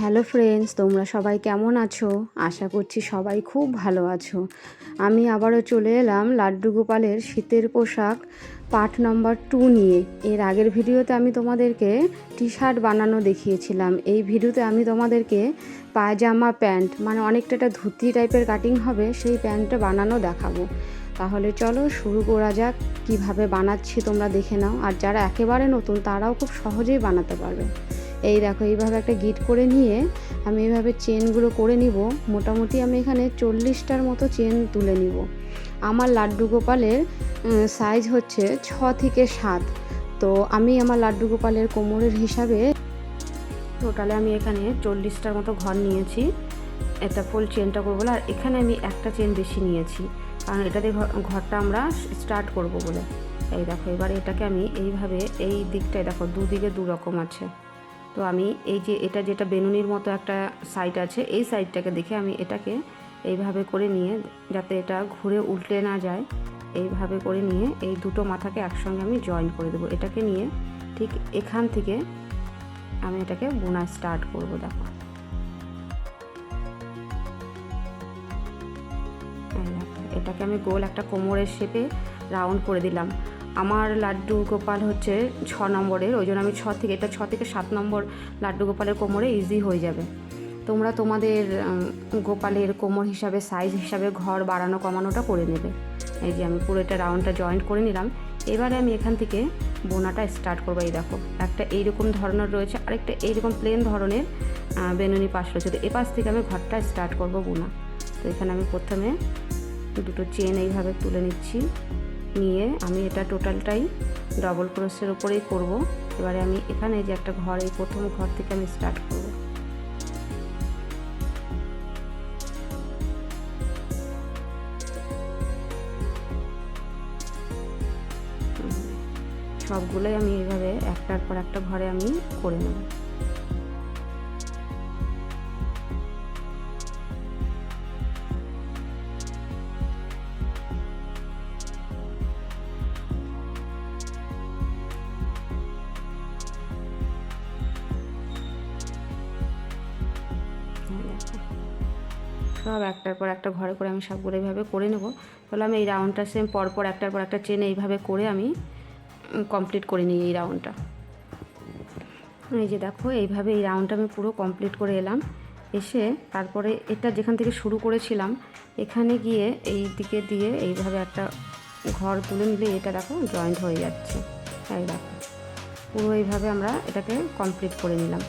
Hello friends, তোমরা সবাই কেমন আছো? আশা করছি সবাই খুব ভালো আছো। আমি আবারও চলে এলাম লাড্ডু গোপালের শীতের পোশাক পার্ট নম্বর টু নিয়ে। এর আগের ভিডিওতে আমি তোমাদেরকে টি শার্ট বানানো দেখিয়েছিলাম। এই ভিডিওতে আমি তোমাদেরকে পায়জামা প্যান্ট মানে অনেকটা একটা ধুতি টাইপের কাটিং হবে, সেই প্যান্টটা বানানো দেখাবো। তাহলে চলো শুরু করা যাক, কীভাবে বানাচ্ছি তোমরা দেখে নাও। আর যারা একেবারে নতুন, তারাও খুব সহজেই বানাতে পারবে। এই দেখো, এইভাবে একটা গিট করে নিয়ে আমি এইভাবে চেনগুলো করে নিব। মোটামুটি আমি এখানে চল্লিশটার মতো চেন তুলে নিব। আমার লাড্ডু গোপালের সাইজ হচ্ছে ছ থেকে সাত। তো আমি আমার লাড্ডু গোপালের কোমরের হিসাবে টোটালে আমি এখানে চল্লিশটার মতো ঘর নিয়েছি। একটা ফুল চেনটা করব বলে, আর এখানে আমি একটা চেন বেশি নিয়েছি। কারণ এটাতে ঘরটা আমরা স্টার্ট করব বলে। এই দেখো, এবার এটাকে আমি এইভাবে, এই দিকটায় দেখো, দুদিকে দু রকম আছে। তো আমি এই যে এটা যেটা বেনুনির মতো একটা সাইড আছে, এই সাইডটাকে দেখে আমি এটাকে এইভাবে করে নিয়ে, যাতে এটা ঘুরে উল্টে না যায়, এইভাবে করে নিয়ে এই দুটো মাথাকে একসঙ্গে আমি জয়েন করে দেবো। এটাকে নিয়ে ঠিক এখান থেকে আমি এটাকে বোনা স্টার্ট করব, দেখো। এটাকে আমি গোল একটা কোমরের শেপে রাউন্ড করে দিলাম। আমার লাড্ডু গোপাল হচ্ছে ছ নম্বরের, ওই জন্য আমি ছ থেকে, এটা ছ থেকে সাত নম্বর লাড্ডু গোপালের কোমরে ইজি হয়ে যাবে। তোমরা তোমাদের গোপালের কোমর হিসাবে সাইজ হিসাবে ঘর বাড়ানো কমানোটা করে নেবে। এই যে আমি পুরো এটা রাউন্ডটা জয়েন্ট করে নিলাম। এবারে আমি এখান থেকে বোনাটা স্টার্ট করব, এই দেখো। একটা এইরকম ধরনের রয়েছে, আরেকটা এইরকম প্লেন ধরনের বেনুনি পাশ রয়েছে। তো এপাশ থেকে আমি ঘরটা স্টার্ট করব বোনা। তো এখানে আমি প্রথমে দুটো চেন এইভাবে তুলে নিচ্ছি। নিয়ে আমি এটা টোটালটাই ডবল ক্রোসের উপরেই করব। এবারে আমি এখানে যে একটা ঘর, এই প্রথম ঘর থেকে আমি স্টার্ট করব। সবগুলোই আমি এইভাবে একটার পর একটা ঘরে আমি করে নেব। একটার পর একটা ঘরে করে আমি সবগুলো এইভাবে করে নেব। তাহলে আমি এই রাউন্ডটা সেম পরপর একটার পর একটা চেন এইভাবে করে আমি কমপ্লিট করে নিই এই রাউন্ডটা এই যে দেখো, এইভাবে এই রাউন্ডটা আমি পুরো কমপ্লিট করে এলাম। এসে তারপরে এটা যেখান থেকে শুরু করেছিলাম, এখানে গিয়ে এই দিকে দিয়ে এইভাবে একটা ঘর তুলে নিলে এটা দেখো জয়েন্ট হয়ে যাচ্ছে। এই দেখো, পুরো এইভাবে আমরা এটাকে কমপ্লিট করে নিলাম।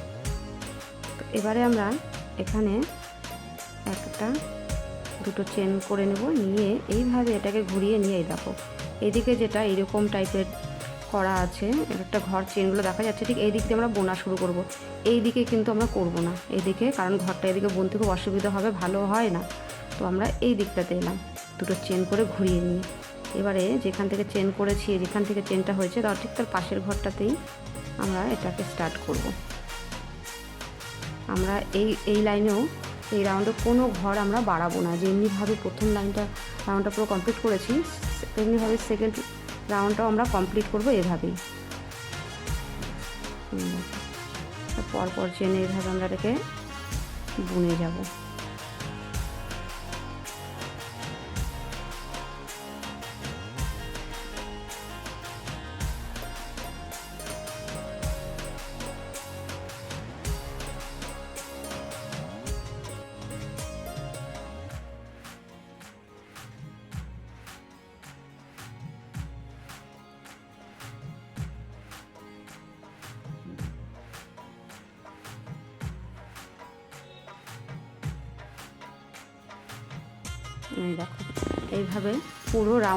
এবারে আমরা এখানে একটা দুটো চেন করে নেব, নিয়ে এইভাবে এটাকে ঘুরিয়ে নিয়ে দেখো, এদিকে যেটা এরকম টাইপের করা আছে একটা ঘর চেনগুলো দেখা যাচ্ছে, ঠিক এই দিক দিয়ে আমরা বোনা শুরু করব। এই দিকে কিন্তু আমরা করব না এইদিকে কারণ ঘরটা এদিকে বুনতে খুব অসুবিধা হবে, ভালো হয় না। তো আমরা এই দিকটাতে এলাম, দুটো চেন করে ঘুরিয়ে নিয়ে। এবারে যেখান থেকে চেন করেছি, যেখান থেকে চেনটা হয়েছে তার ঠিক তার পাশের ঘরটাতেই আমরা এটাকে স্টার্ট করব। আমরা এই এই লাইনেও এই রাউন্ডে কোনো ঘর আমরা বাড়াবো না। যেমনিভাবে প্রথম লাইনটা রাউন্ডটা পুরো কমপ্লিট করেছি, তেমনিভাবে সেকেন্ড রাউন্ডটাও আমরা কমপ্লিট করব এভাবেই। পরপর চেনে এভাবে আমরা এটাকে বুনে যাব।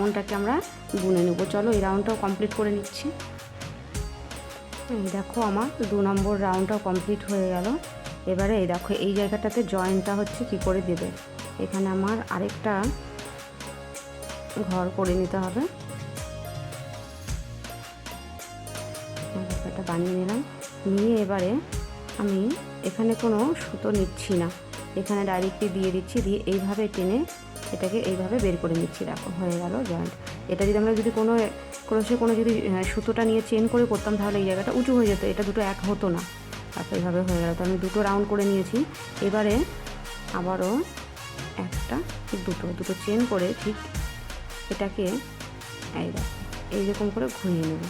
রাউন্ডটাকে আমরা বুনে নেব। চলো এই রাউন্ডটাও কমপ্লিট করে নিচ্ছি। এই দেখো আমার দু নম্বর রাউন্ডটাও কমপ্লিট হয়ে গেল। এবারে এই দেখো, এই জায়গাটাতে জয়েন্টটা হচ্ছে কি করে দেবে? এখানে আমার আরেকটা ঘর করে নিতে হবে। এটা বানিয়ে নিলাম। নিয়ে এবারে আমি এখানে কোনো সুতো নিচ্ছি না। এখানে ডাইরেক্টলি দিয়ে দিচ্ছি, দিয়ে এইভাবে টেনে এটাকে এইভাবে বের করে নিচ্ছি। দেখো, হয়ে গেল জয়েন্ট এটা যদি আমরা যদি কোনো ক্রোশে কোনো যদি সুতোটা নিয়ে চেন করে করতাম, তাহলে এই জায়গাটা উঁচু হয়ে যেত। এটা দুটো এক হতো না। তারপর এইভাবে হয়ে গেল। তো আমি দুটো রাউন্ড করে নিয়েছি। এবারে আবারও একটা দুটো দুটো চেন করে ঠিক এটাকে এইরকম করে ঘুরিয়ে নেব।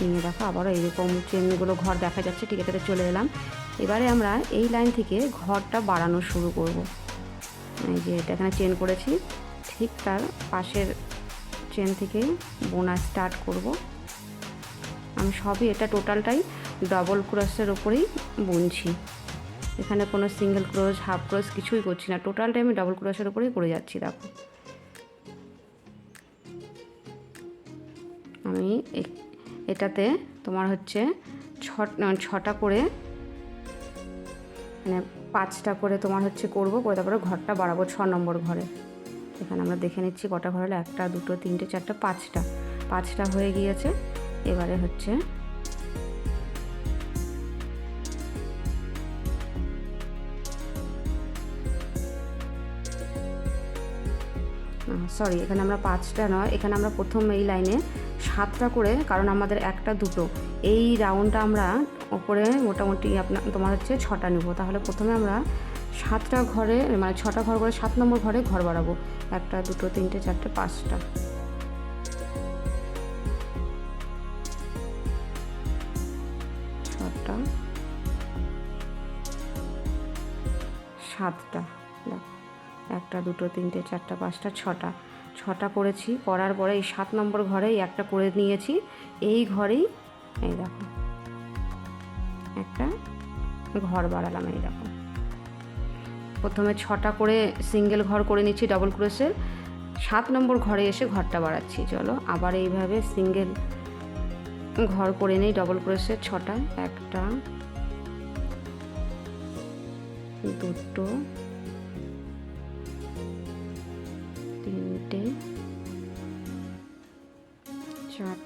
নিয়ে দেখো, আবারও এইরকম চেনগুলো ঘর দেখা যাচ্ছে। ঠিক এটাতে চলে এলাম। এবারে আমরা এই লাইন থেকে ঘরটা বাড়ানো শুরু করব। এই যে এটা এখানে চেন করেছি। ঠিক তার পাশের চেন থেকে বোনা স্টার্ট করব। আমি সবই এটা টোটালটাই ডবল ক্রসের ওপরেই বুনছি। এখানে কোনো সিঙ্গেল ক্রস হাফ ক্রস কিছুই করছি না। টোটালটাই আমি ডবল ক্রসের ওপরেই করে যাচ্ছি, দেখো। আমি এটাতে তোমার হচ্ছে ছ ছটা করে মানে পাঁচটা করে তোমার হচ্ছে করব, করে তারপরে ঘরটা বাড়াবো ছ নম্বর ঘরে। এখানে আমরা দেখে নিচ্ছি কটা ঘর হলো, একটা, দুটো, তিনটে, চারটা, পাঁচটা। পাঁচটা হয়ে গিয়েছে, এবারে হচ্ছে সরি এখানে আমরা পাঁচটা নয়, এখানে আমরা প্রথম এই লাইনে সাতটা করে, কারণ আমাদের একটা দুটো। এই রাউন্ডটা আমরা ওপরে মোটামুটি আপনার, তোমার হচ্ছে ছটা নেব। তাহলে প্রথমে আমরা সাতটা ঘরে মানে ছটা ঘর করে সাত নম্বর ঘরে ঘর বাড়াবো। একটা, দুটো, তিনটে, চারটে, পাঁচটা। ছটা। সাতটা একটা, দুটো, তিনটে, চারটা, পাঁচটা, ছটা। ছটা করেছি, করার পরে এই সাত নম্বর ঘরেই একটা করে নিয়েছি। এই ঘরেই, এই দেখো। একটা ঘর বাড়ালাম এইরকম। প্রথমে ছটা করে সিঙ্গেল ঘর করে নিচ্ছি ডবল ক্রোশের সাত নম্বর ঘরে এসে ঘরটা বাড়াচ্ছি চলো। আবার এইভাবে সিঙ্গেল ঘর করে নিই ডবল ক্রোশের ছটা, একটা, দুটো, তিনটে, চারটে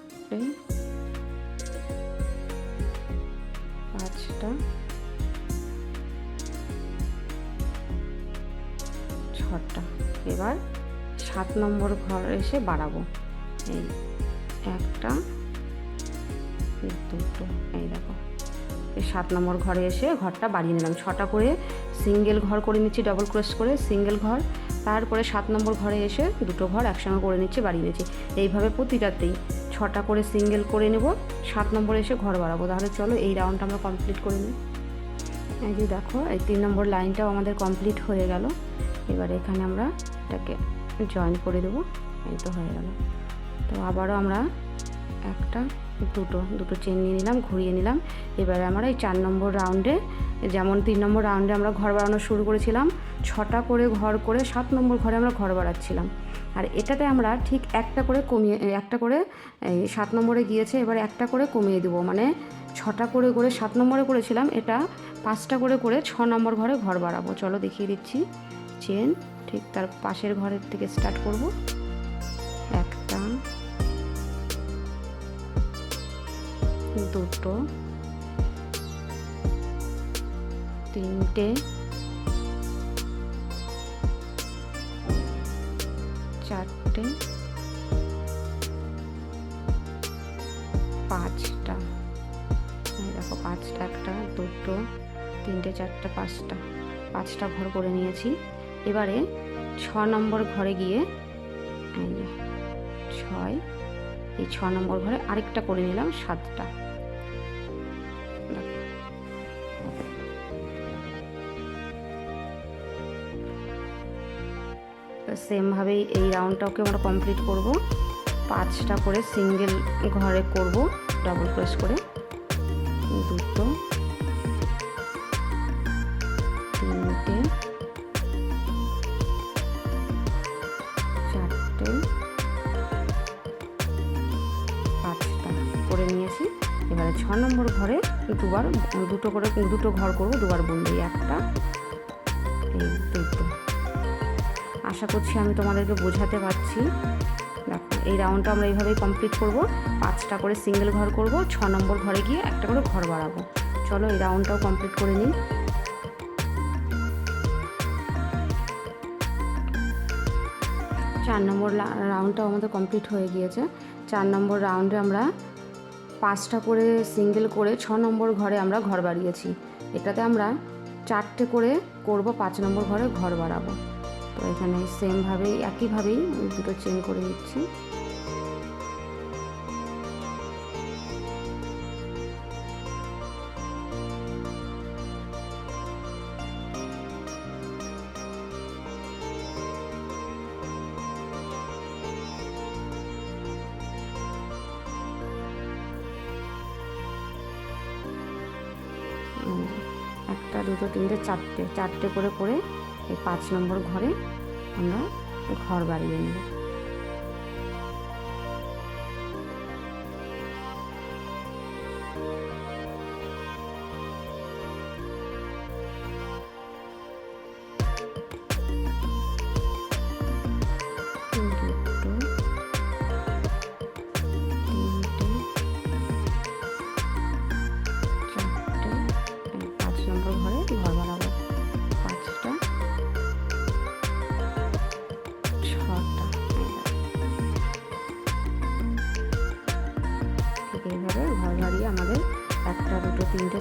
নম্বর ঘর এসে বাড়াবো। এই একটা দুটো, এই দেখো। এই সাত নম্বর ঘরে এসে ঘরটা বাড়িয়ে নিলাম। ছটা করে সিঙ্গেল ঘর করে নিচ্ছি ডবল ক্রস করে সিঙ্গেল ঘর। তারপরে সাত নম্বর ঘরে এসে দুটো ঘর একসঙ্গে করে নিচ্ছি, বাড়িয়ে নিচ্ছি। এইভাবে প্রতিটাতেই ছটা করে সিঙ্গেল করে নেব, সাত নম্বরে এসে ঘর বাড়াবো। তাহলে চলো এই রাউন্ডটা আমরা কমপ্লিট করে নিই। এই যে দেখো, এই তিন নম্বর লাইনটাও আমাদের কমপ্লিট হয়ে গেল। এবার এখানে আমরা এটাকে জয়েন করে দেবো। এই তো হয়ে গেল। তো আবারও আমরা একটা, দুটো দুটো চেন নিয়ে নিলাম, ঘুরিয়ে নিলাম। এবারে আমরা এই চার নম্বর রাউন্ডে যেমন তিন নম্বর রাউন্ডে আমরা ঘর বাড়ানো শুরু করেছিলাম, ছটা করে ঘর করে সাত নম্বর ঘরে আমরা ঘর বাড়াচ্ছিলাম আর এটাতে আমরা ঠিক একটা করে কমিয়ে, একটা করে এই সাত নম্বরে গিয়েছে, এবার একটা করে কমিয়ে দেবো। মানে ছটা করে করে সাত নম্বরে করেছিলাম, এটা পাঁচটা করে করে ছ নম্বর ঘরে ঘর বাড়াবো চলো দেখিয়ে দিচ্ছি। চেন ঠিক তার পাশের ঘরের থেকে স্টার্ট করব। একটা দুটো। তিনটে। চারটে। পাঁচটা। দেখো পাঁচটা, একটা, দুটো, তিনটে, চারটে, পাঁচটা। পাঁচটা ঘর করে নিয়েছি। এবারে ছ নম্বর ঘরে গিয়ে ছয়, এই ছ নম্বর ঘরে আরেকটা করে নিলাম সাতটা। সেমভাবেই এই রাউন্ডটাকে আমরা কমপ্লিট করব? পাঁচটা করে সিঙ্গেল ঘরে করব, ডবল ক্রস করে। দুটো দুবার, দুটো করে, দুটো ঘর করব, দুবার এই একটা আশা করছি আমি তোমাদেরকে বোঝাতে পারছি। দেখো, এই রাউন্ডটা আমরা এইভাবেই কমপ্লিট করব। পাঁচটা করে সিঙ্গেল ঘর করব, ছ নম্বর ঘরে গিয়ে একটা করে ঘর বাড়াবো। চলো, এই রাউন্ডটাও কমপ্লিট করে নিই। চার নম্বর রাউন্ডটাও আমাদের কমপ্লিট হয়ে গিয়েছে। চার নম্বর রাউন্ডে আমরা পাঁচটা করে সিঙ্গেল করে ছ নম্বর ঘরে আমরা ঘর বাড়িয়েছি। এটাতে আমরা চারটে করে করব, পাঁচ নম্বর ঘরে ঘর বাড়াবো। তো এখানে সেমভাবেই একইভাবেই দুটো চেন করে নিচ্ছি একটা, দুটো, তিনটে, চারটে চারটে করে করে এই পাঁচ নম্বর ঘরে আমরা ঘর বাড়িয়ে নেব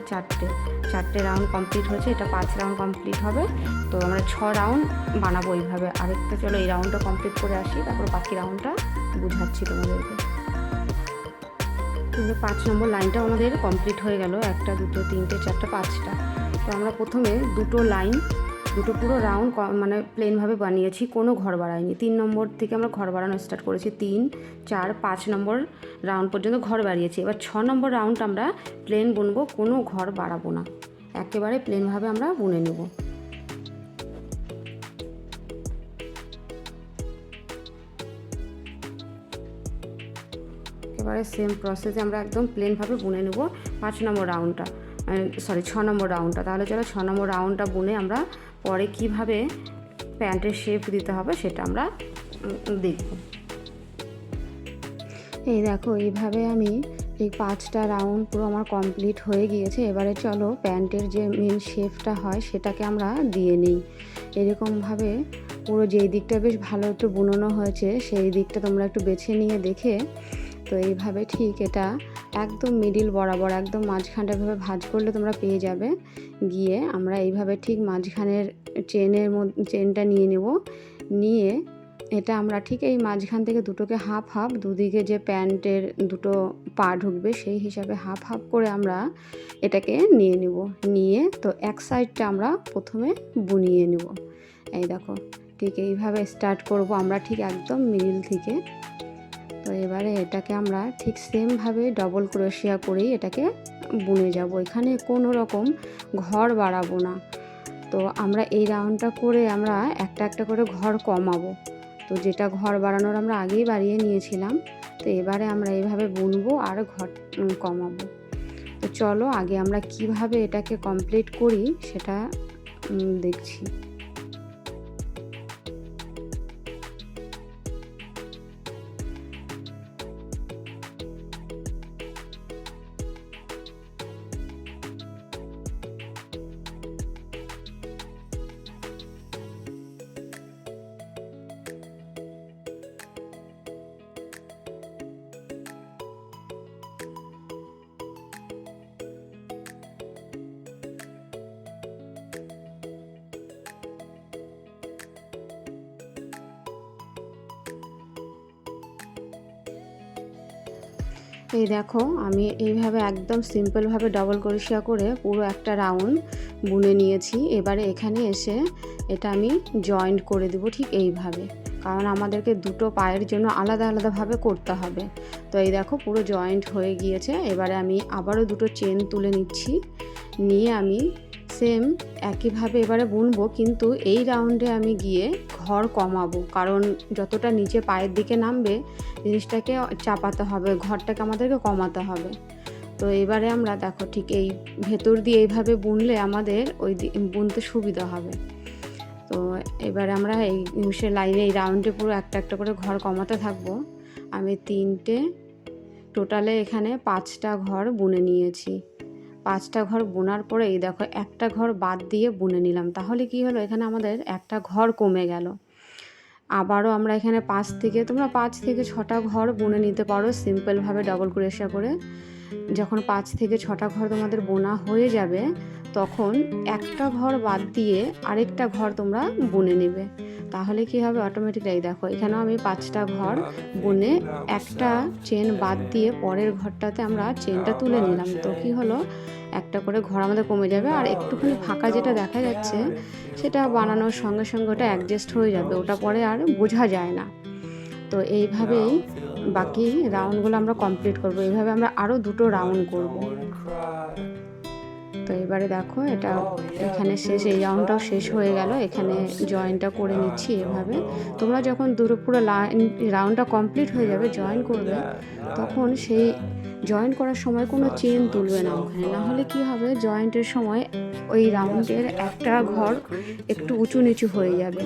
চারটে চারটে রাউন্ড কমপ্লিট হয়েছে, এটা পাঁচ রাউন্ড কমপ্লিট হবে। তো আমরা ছ রাউন্ড বানাবো এইভাবে। আরেকটা চলো এই রাউন্ডটা কমপ্লিট করে আসি, তারপর বাকি রাউন্ডটা বুঝাচ্ছি তোমাদেরকে। পাঁচ নম্বর লাইনটা আমাদের কমপ্লিট হয়ে গেল, একটা, দুটো, তিনটে, চারটা, পাঁচটা। তো আমরা প্রথমে দুটো লাইন দুটো পুরো রাউন্ড মানে প্লেনভাবে বানিয়েছি, কোনো ঘর বাড়াইনি। তিন নম্বর থেকে আমরা ঘর বাড়ানো স্টার্ট করেছি তিন, চার, পাঁচ নম্বর রাউন্ড পর্যন্ত ঘর বাড়িয়েছি। এবার ছ নম্বর রাউন্ড আমরা প্লেন বুনবো, কোনো ঘর বাড়াবো না। একেবারে প্লেনভাবে আমরা বুনে নেব। একেবারে সেম প্রসেসে আমরা একদম প্লেনভাবে বুনে নেব পাঁচ নম্বর রাউন্ডটা সরি ছ নম্বর রাউন্ডটা তাহলে চলো ছ নম্বর রাউন্ডটা বুনে আমরা পরে কীভাবে প্যান্টের শেপ দিতে হবে সেটা আমরা দেখব। এই দেখো, এইভাবে আমি এই পাঁচটা রাউন্ড পুরো আমার কমপ্লিট হয়ে গিয়েছে। এবারে চলো প্যান্টের যে মেন শেপটা হয় সেটাকে আমরা দিয়ে নিই। এরকমভাবে পুরো যেই দিকটা বেশ ভালো একটু বুনোনো হয়েছে, সেই দিকটা তোমরা একটু বেছে নিয়ে দেখে, তো এইভাবে ঠিক এটা একদম মিডিল বরাবর, একদম মাঝখানটা এভাবে ভাঁজ করলে তোমরা পেয়ে যাবে। গিয়ে আমরা এইভাবে ঠিক মাঝখানের চেনের মধ্যে চেনটা নিয়ে নেব। নিয়ে এটা আমরা ঠিক এই মাঝখান থেকে দুটোকে হাফ হাফ দুদিকে যে প্যান্টের দুটো পা ঢুকবে সেই হিসাবে হাফ হাফ করে আমরা এটাকে নিয়ে নেব। নিয়ে তো এক সাইডটা আমরা প্রথমে বুনিয়ে নেব। এই দেখো, ঠিক এইভাবে স্টার্ট করব। আমরা ঠিক একদম মিডিল থেকে তো এবারে এটাকে আমরা ঠিক সেমভাবে ডবল ক্রোশিয়া করেই এটাকে বুনে যাব। এখানে কোনো রকম ঘর বাড়াবো না। তো আমরা এই রাউন্ডটা করে আমরা একটা একটা করে ঘর কমাবো। তো যেটা ঘর বাড়ানোর আমরা আগেই বাড়িয়ে নিয়েছিলাম। তো এবারে আমরা এইভাবে বুনবো আর ঘর কমাবো। তো চলো আগে আমরা কীভাবে এটাকে কমপ্লিট করি সেটা দেখছি। দেখো, আমি এইভাবে একদম সিম্পলভাবে ডবল ক্রোশিয়া করে পুরো একটা রাউন্ড বুনে নিয়েছি। এবারে এখানে এসে এটা আমি জয়েন্ট করে দেবো ঠিক এইভাবে। কারণ আমাদেরকে দুটো পায়ের জন্য আলাদা আলাদাভাবে করতে হবে। তো এই দেখো, পুরো জয়েন্ট হয়ে গিয়েছে। এবারে আমি আবারও দুটো চেন তুলে নিচ্ছি। নিয়ে আমি সেম একইভাবে এবারে বুনবো, কিন্তু এই রাউন্ডে আমি গিয়ে ঘর কমাবো। কারণ যতটা নিচে পায়ের দিকে নামবে, জিনিসটাকে চাপাতে হবে, ঘরটাকে আমাদেরকে কমাতে হবে। তো এবারে আমরা দেখো ঠিক এই ভেতর দিয়ে এইভাবে বুনলে আমাদের ওই বুনতে সুবিধা হবে। তো এবারে আমরা এই সে লাইনে এই রাউন্ডে পুরো একটা একটা করে ঘর কমাতে থাকব। আমি তিনটে টোটালে এখানে পাঁচটা ঘর বুনে নিয়েছি। পাঁচটা ঘর বোনার পরেই দেখো একটা ঘর বাদ দিয়ে বুনে নিলাম। তাহলে কি হলো? এখানে আমাদের একটা ঘর কমে গেল। আবারও আমরা এখানে পাঁচ থেকে, তোমরা পাঁচ থেকে ছটা ঘর বুনে নিতে পারো সিম্পলভাবে ডবল ক্রোশিয়া করে। যখন পাঁচ থেকে ছটা ঘর তোমাদের বোনা হয়ে যাবে তখন একটা ঘর বাদ দিয়ে আরেকটা ঘর তোমরা বুনে নেবে। তাহলে কি হবে অটোমেটিক্যালি দেখো, এখানেও আমি পাঁচটা ঘর বুনে একটা চেন বাদ দিয়ে পরের ঘরটাতে আমরা চেনটা তুলে নিলাম। তো কি হলো, একটা করে ঘর আমাদের কমে যাবে আর একটুখানি ফাঁকা যেটা দেখা যাচ্ছে, সেটা বানানোর সঙ্গে সঙ্গে ওটা অ্যাডজাস্ট হয়ে যাবে, ওটা পরে আর বোঝা যায় না। তো এইভাবেই বাকি রাউন্ডগুলো আমরা কমপ্লিট করব। এইভাবে আমরা আরও দুটো রাউন্ড করব। তো এবারে দেখো এটা এখানে শেষ এই রাউন্ডটাও শেষ হয়ে গেল। এখানে জয়েনটা করে নিচ্ছি এভাবে। তোমরা যখন দুটো পুরো লাইন রাউন্ডটা কমপ্লিট হয়ে যাবে জয়েন করবে তখন সেই জয়েন করার সময় কোনো চেন তুলবে না ওখানে। না হলে কি হবে জয়েন্টের সময় ওই রাউন্ডের একটা ঘর একটু উঁচু নিচু হয়ে যাবে।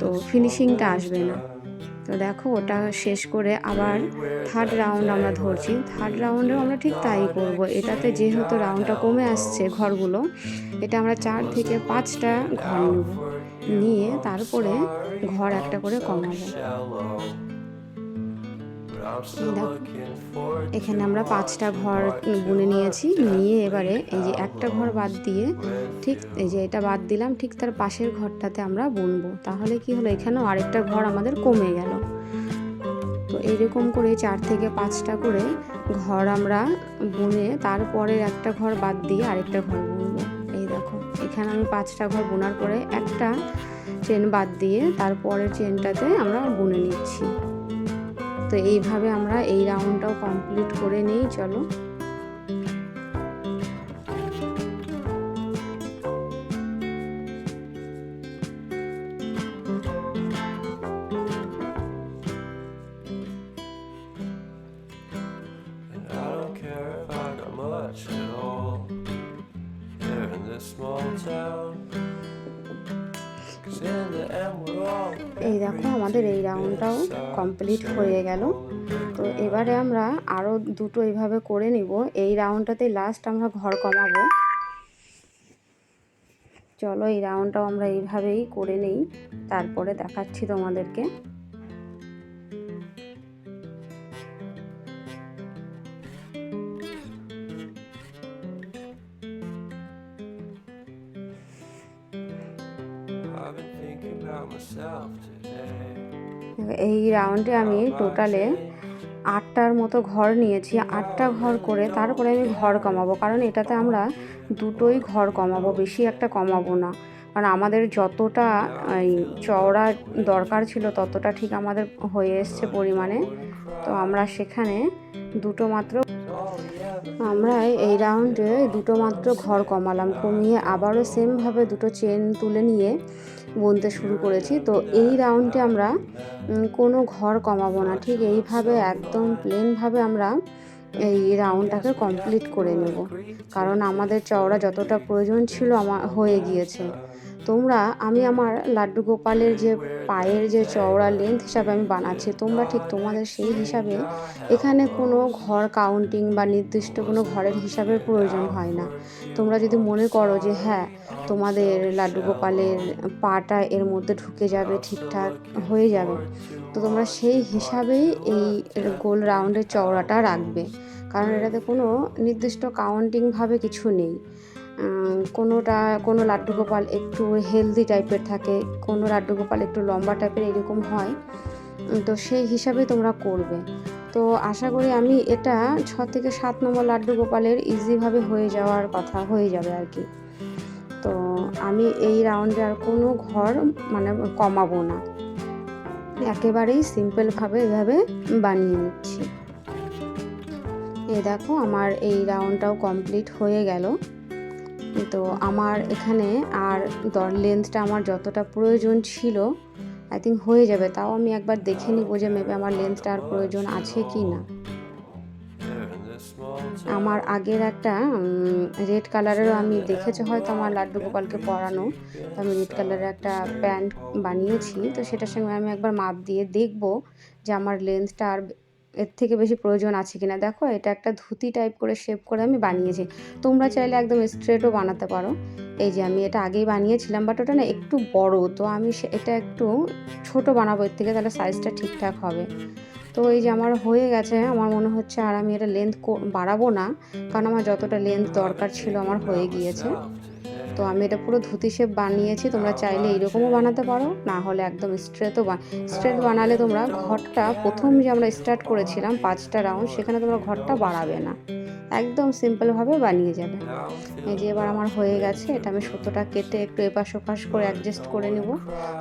তো ফিনিশিংটা আসবে না। তো দেখো, ওটা শেষ করে আবার থার্ড রাউন্ড আমরা ধরছি। থার্ড রাউন্ডেও আমরা ঠিক তাই করব। এটাতে যেহেতু রাউন্ডটা কমে আসছে ঘরগুলো, এটা আমরা চার থেকে পাঁচটা ঘর নিয়ে তারপরে ঘর একটা করে কমাবো। এখানে আমরা পাঁচটা ঘর বুনে নিয়েছি নিয়ে এবারে এই যে একটা ঘর বাদ দিয়ে ঠিক এই যে এটা বাদ দিলাম ঠিক তার পাশের ঘরটাতে আমরা বুনবো। তাহলে কি হলো? এখানেও আরেকটা ঘর আমাদের কমে গেল। তো এইরকম করে চার থেকে পাঁচটা করে ঘর আমরা বুনে তারপরে একটা ঘর বাদ দিয়ে আরেকটা ঘর বুনবো। এই দেখো এখানে আমি পাঁচটা ঘর বোনার পরে একটা চেন বাদ দিয়ে তারপরের চেনটাতে আমরা বুনে নিচ্ছি। তো এইভাবে আমরা এই রাউন্ডটাও কমপ্লিট করে নিই চলো। And I এই দেখো, আমাদের এই রাউন্ডটাও কমপ্লিট হয়ে গেল। তো এবারে আমরা আরও দুটো এইভাবে করে নিব। এই রাউন্ডটাতে লাস্ট আমরা ঘর কমাবো। চলো, এই রাউন্ডটাও আমরা এইভাবেই করে নেই। তারপরে দেখাচ্ছি তোমাদেরকে। এই রাউন্ডে আমি টোটালে আটটার মতো ঘর নিয়েছি। আটটা ঘর করে তারপরে আমি ঘর কমাবো। কারণ এটাতে আমরা দুটোই ঘর কমাবো, বেশি একটা কমাবো না। কারণ আমাদের যতটা, এই, চওড়া দরকার ছিল ততটা ঠিক আমাদের হয়ে এসছে পরিমাণে। তো আমরা সেখানে দুটো মাত্র, আমরা এই রাউন্ডে দুটো মাত্র ঘর কমালাম। কমিয়ে আবারও সেমভাবে দুটো চেন তুলে নিয়ে বুনতে শুরু করেছি। তো এই রাউন্ডে আমরা কোনো ঘর কমাবো না। ঠিক এইভাবে, একদম প্লেনভাবে আমরা এই রাউন্ডটাকে কমপ্লিট করে নেব। কারণ আমাদের চওড়া যতটা প্রয়োজন ছিল আমার হয়ে গিয়েছে। তোমরা, আমি আমার লাড্ডু গোপালের যে পায়ের যে চওড়া লেন্থ হিসাবে আমি বানাচ্ছি, তোমরা ঠিক তোমাদের সেই হিসাবে এখানে কোনো ঘর কাউন্টিং বা নির্দিষ্ট কোনো ঘরের হিসাবের প্রয়োজন হয় না। তোমরা যদি মনে করো যে হ্যাঁ তোমাদের লাড্ডু গোপালের পাটা এর মধ্যে ঢুকে যাবে, ঠিকঠাক হয়ে যাবে, তো তোমরা সেই হিসাবেই এই গোল রাউন্ডের চওড়াটা রাখবে। কারণ এটাতে কোনো নির্দিষ্ট কাউন্টিংভাবে কিছু নেই। কোনোটা, কোনো লাড্ডু গোপাল একটু হেলদি টাইপের থাকে, কোনো লাড্ডু গোপাল একটু লম্বা টাইপের এরকম হয় তো সেই হিসাবে তোমরা করবে। তো আশা করি আমি এটা ছ থেকে সাত নম্বর লাড্ডু গোপালের ইজিভাবে হয়ে যাওয়ার কথা, হয়ে যাবে আর কি। তো আমি এই রাউন্ডে আর কোনো ঘর মানে কমাবো না। একেবারেই সিম্পলভাবে এভাবে বানিয়ে নিচ্ছি। এই দেখো আমার এই রাউন্ডটাও কমপ্লিট হয়ে গেল। তো আমার এখানে আর দর লেন্থটা আমার যতটা প্রয়োজন ছিল আই থিঙ্ক হয়ে যাবে তাও আমি একবার দেখে নিব যে মেবি আমার লেন্থটা আর প্রয়োজন আছে কি না. আমার আগের একটা রেড কালারেরও আমি দেখেছি, হয়তো আমার লাড্ডু গোপালকে পরানো তো আমি রেড কালারের একটা প্যান্ট বানিয়েছি, তো সেটার সঙ্গে আমি একবার মাপ দিয়ে দেখব যে আমার লেন্থটা আর এর থেকে বেশি প্রয়োজন আছে কিনা? দেখো, এটা একটা ধুতি টাইপ করে শেপ করে আমি বানিয়েছি। তোমরা চাইলে একদম স্ট্রেটও বানাতে পারো। এই যে আমি এটা আগেই বানিয়েছিলাম বাট ওটা না একটু বড়, তো আমি এটা একটু ছোট বানাবো, এর থেকে তাহলে সাইজটা ঠিকঠাক হবে। তো এই যে আমার হয়ে গেছে, আমার মনে হচ্ছে আর আমি এটা লেন্থ বাড়াবো না, কারণ আমার যতটা লেন্থ দরকার ছিল আমার হয়ে গিয়েছে। তো আমি এটা পুরো ধুতি শেপ বানিয়েছি, তোমরা চাইলে এইরকমও বানাতে পারো, না হলে একদম স্ট্রেটও স্ট্রেট বানালে তোমরা ঘরটা প্রথম যে আমরা স্টার্ট করেছিলাম পাঁচটা রাউন্ড সেখানে তোমরা ঘরটা বাড়াবে না। একদম সিম্পলভাবে বানিয়ে যাবে। এই যে এবার আমার হয়ে গেছে, এটা আমি সুতোটা কেটে একটু এপাশ ওপাশ করে অ্যাডজাস্ট করে নেব।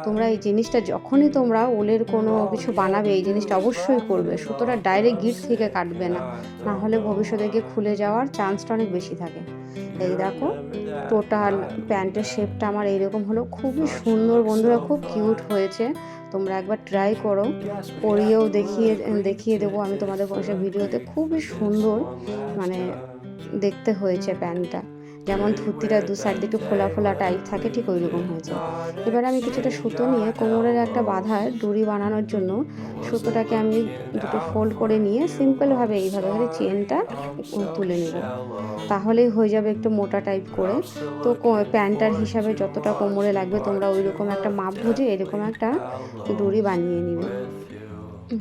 তোমরা এই জিনিসটা যখনই তোমরা উলের কোনো কিছু বানাবে, এই জিনিসটা অবশ্যই করবে। সুতোটা ডাইরেক্ট গিট থেকে কাটবে না। না হলে ভবিষ্যতে গিয়ে খুলে যাওয়ার চান্সটা অনেক বেশি থাকে। এই দেখো টোটাল প্যান্টের শেপটা আমার এইরকম হলো। খুবই সুন্দর বন্ধুরা খুব কিউট হয়েছে। তোমরা একবার ট্রাই করো। পরিয়েও দেখিয়ে দেখিয়ে দেবো আমি তোমাদের বসে ভিডিওতে। খুবই সুন্দর মানে দেখতে হয়েছে প্যান্টটা যেমন ধুতিটা দু সাইড দিকে ফোলা ফোলা টাইপ থাকে, ঠিক ওই রকম হয়েছে। এবার আমি কিছুটা সুতো নিয়ে কোমরের একটা বাঁধায় দড়ি বানানোর জন্য সুতোটাকে আমি দুটো ফোল্ড করে নিয়ে সিম্পলভাবে এইভাবে করে চেনটা তুলে নেব। তাহলেই হয়ে যাবে একটু মোটা টাইপ করে। তো প্যান্টার হিসাবে যতটা কোমরে লাগবে তোমরা ওই রকম একটা মাপ বুঝে এরকম একটা দড়ি বানিয়ে নিবে।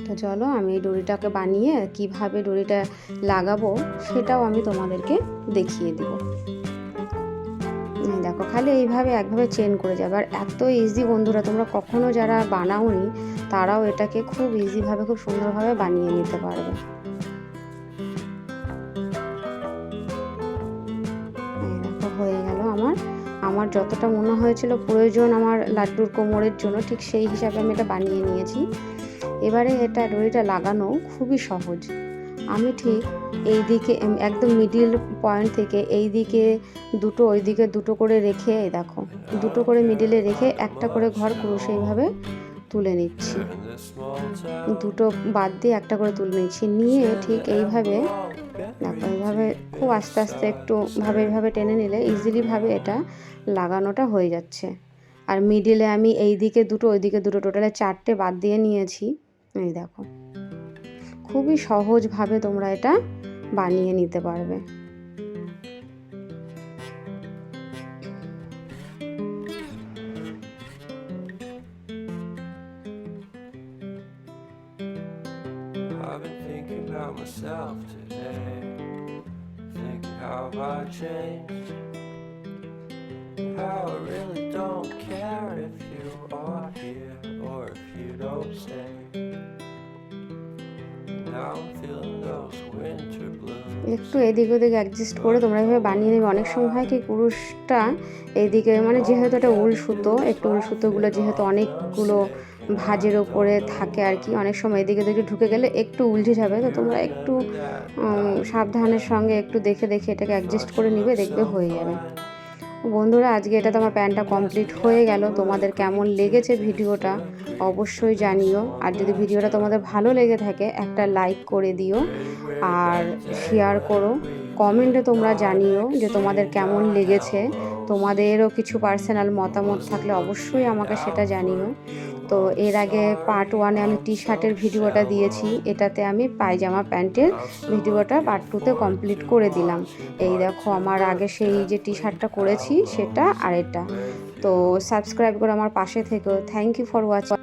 তো চলো আমি এই দড়িটাকে বানিয়ে কীভাবে দড়িটা লাগাবো সেটাও আমি তোমাদেরকে দেখিয়ে দিব। দেখো, খালি এইভাবে একভাবে চেন করে যাবে। আর এত ইজি বন্ধুরা, তোমরা কখনো যারা বানাওনি, তারাও এটাকে খুব ইজিভাবে খুব সুন্দরভাবে বানিয়ে নিতে পারবে। হয়ে গেল আমার। আমার যতটা মনে হয়েছিল প্রয়োজন আমার লাড্ডুর কোমরের জন্য, ঠিক সেই হিসাবে আমি এটা বানিয়ে নিয়েছি। এবারে এটা দড়িটা লাগানো খুবই সহজ। আমি ঠিক এই দিকে একদম মিডিল পয়েন্ট থেকে এই দিকে দুটো ওই দিকে দুটো করে রেখে দেখো, দুটো করে মিডিলে রেখে একটা করে ঘর ক্রুশ এইভাবে তুলে নিচ্ছি। দুটো বাদ দিয়ে একটা করে তুলে নিচ্ছি। নিয়ে ঠিক এইভাবে, দেখো, এইভাবে খুব আস্তে আস্তে একটু ভাবে এইভাবে টেনে নিলে ইজিলিভাবে এটা লাগানোটা হয়ে যাচ্ছে। আর মিডিলে আমি এই দিকে দুটো ওই দিকে দুটো টোটালে চারটে বাদ দিয়ে নিয়েছি। এই দেখো, খুবই সহজভাবে তোমরা এটা বানিয়ে নিতে পারবে। একটু এদিক ওদিক অ্যাডজাস্ট করে তোমরা এভাবে বানিয়ে নেবে। অনেক সময় হয় কি কুরুশটা এইদিকে মানে যেহেতু এটা উল সুতো, একটু উল সুতোগুলো যেহেতু অনেকগুলো ভাজের ওপরে থাকে আর কি, অনেক সময় এদিকে দিকে ঢুকে গেলে একটু উল্টে যাবে। তো তোমরা একটু সাবধানের সঙ্গে একটু দেখে দেখে এটাকে অ্যাডজাস্ট করে নিবে, দেখবে হয়ে যাবে। বন্ধুরা, আজকে এটা তো আমার প্যান্টটা কমপ্লিট হয়ে গেল। তোমাদের কেমন লেগেছে ভিডিওটা? অবশ্যই জানিও। আর যদি ভিডিওটা তোমাদের ভালো লেগে থাকে, একটা লাইক করে দিও আর শেয়ার করো। কমেন্টে তোমরা জানিও যে তোমাদের কেমন লেগেছে। তোমাদেরও কিছু পার্সোনাল মতামত থাকলে অবশ্যই আমাকে সেটা জানিও। তো এর আগে পার্ট ওয়ানে আমি টি শার্টের ভিডিওটা দিয়েছি। এটাতে আমি পায়জামা প্যান্টের ভিডিওটা পার্ট টুতে কমপ্লিট করে দিলাম। এই দেখো আমার আগে সেই যে টি শার্টটা করেছি, সেটা আর এটা। তো সাবস্ক্রাইব করে আমার পাশে থেকেও থ্যাংক ইউ ফর ওয়াচিং